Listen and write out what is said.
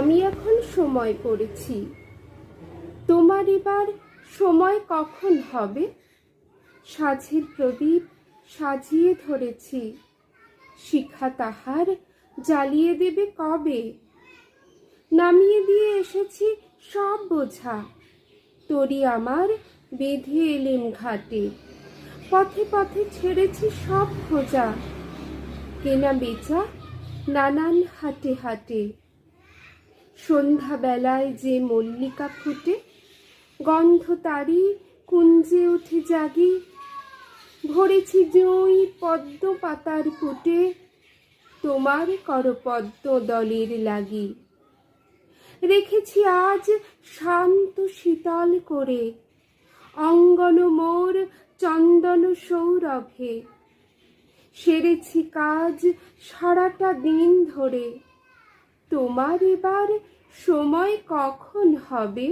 আমি এখন সময় করেছি। তোমার এবার সময় কখন হবে? সাঝের প্রদীপ সাজিয়ে ধরেছি। শিখা তাহার জ্বালিয়ে দেবে কবে? নামিয়ে দিয়ে এসেছি সব বোঝা। তরি আমার বেঁধে এলেম ঘাটে। পথে পথে ছেড়েছি সব খোঁজা। কেনা বেচা নানান হাটে হাটে। সন্ধ্যাবেলায় যে মল্লিকা ফুটে, গন্ধ তারি কুঞ্জে উঠে জাগি। ভরেছি জুঁই পদ্ম পাতার ফুটে, তোমার করপদ্ম দলের লাগি। রেখেছি আজ শান্ত শীতল করে, অঙ্গন মোর চন্দন সৌরভে। সেরেছি কাজ সারাটা দিন ধরে। তোমার এবার সময় কখন হবে?